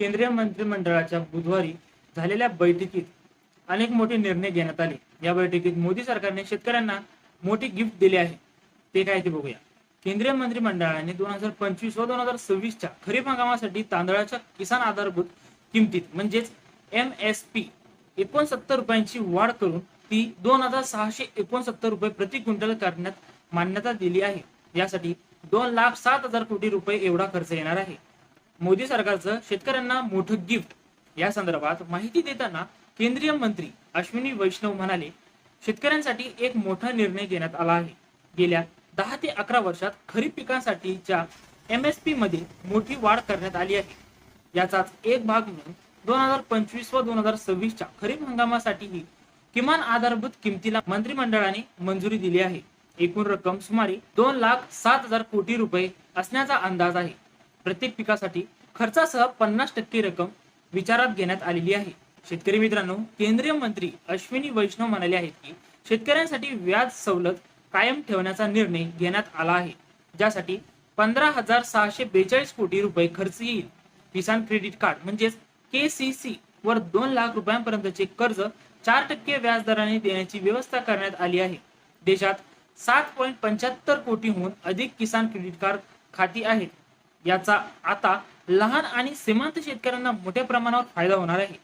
केंद्रीय मंत्रिमंडळाच्या बुधवारी झालेल्या बैठकीत अनेक मोठे निर्णय घेण्यात आले. या बैठकीत मोदी सरकारने शेतकऱ्यांना मोठी गिफ्ट दिली आहे. ते काय ते बघूया. केंद्रीय मंत्रिमंडळाने दोन हजार पंचवीस व दोन हजार सव्वीसच्या खरीप हंगामासाठी तांदळाच्या किसान आधारभूत किमतीत म्हणजेच एम एस पी एकोणसत्तर रुपयांची वाढ करून ती दोन हजार सहाशे एकोणसत्तर रुपये प्रति क्विंटल करण्यात मान्यता दिली आहे. यासाठी दोन लाख सात हजार कोटी रुपये एवढा खर्च येणार आहे. मोदी सरकारचं शेतकऱ्यांना मोठं गिफ्ट. या संदर्भात माहिती देताना केंद्रीय मंत्री अश्विनी वैष्णव म्हणाले शेतकऱ्यांसाठी एक मोठा निर्णय घेण्यात आला आहे. गेल्या दहा ते अकरा वर्षात खरीप पिकांसाठीच्या एम एस पी मध्ये मोठी वाढ करण्यात आली आहे. याचाच एक भाग म्हणून दोन हजार पंचवीस व दोन हजार सव्वीसच्या खरीप हंगामासाठीही किमान आधारभूत किमतीला मंत्रिमंडळाने मंजुरी दिली आहे. एकूण रक्कम सुमारे दोन लाख सात हजार कोटी रुपये असण्याचा अंदाज आहे. प्रत्येक पिकासाठी खर्चासह पन्नास टक्के रक्कम विचारात घेण्यात आलेली आहे. शेतकरी मित्रांनो केंद्रीय मंत्री अश्विनी वैष्णव म्हणाले आहेत की शेतकऱ्यांसाठी व्याज सवलत कायम ठेवण्याचा निर्णय घेण्यात आला आहे. ज्यासाठी पंधरा हजार सहाशे बेचाळीस कोटी रुपये खर्च येईल. किसान क्रेडिट कार्ड म्हणजेच के सी सी वर दोन लाख रुपयांपर्यंतचे कर्ज चार टक्के व्याज दराने देण्याची व्यवस्था करण्यात आली आहे. देशात सात पॉईंट पंच्याहत्तर कोटीहून अधिक किसान क्रेडिट कार्ड खाती आहेत. याचा आता लहान आणि सीमांत शेतकऱ्यांना मोठ्या प्रमाणावर फायदा होणार आहे.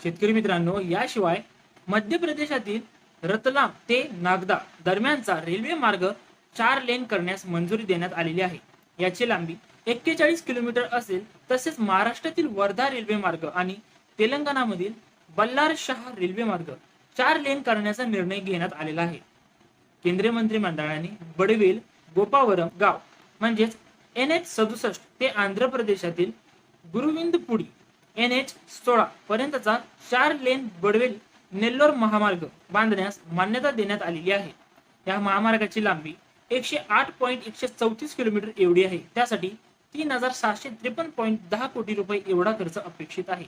शेतकरी मित्रांनो याशिवाय मध्य प्रदेशातील रतलाम ते नागदा दरम्यानचा रेल्वे मार्ग चार लेन करण्यास मंजुरी देण्यात आलेली आहे. याची लांबी एक्केचाळीस किलोमीटर असेल तसेच महाराष्ट्रातील वर्धा रेल्वे मार्ग आणि तेलंगणामधील बल्लार शहा रेल्वे मार्ग चार लेन करण्याचा निर्णय घेण्यात आलेला आहे. केंद्रीय मंत्रिमंडळाने बडवेल गोपावरम गाव म्हणजेच एन एच सदुसष्ट ते आंध्र प्रदेशातील गुरुविंदपुडी एन एच सोळा पर्यंतचा चार लेन बडवेल नेल्लोर महामार्ग बांधण्यास मान्यता देण्यात आलेली आहे. या महामार्गाची लांबी एकशे आठ पॉईंट एकशे चौतीस किलोमीटर एवढी आहे. त्यासाठी तीन हजार सहाशे त्रेपन्न पॉईंट दहा कोटी रुपये एवढा खर्च अपेक्षित आहे.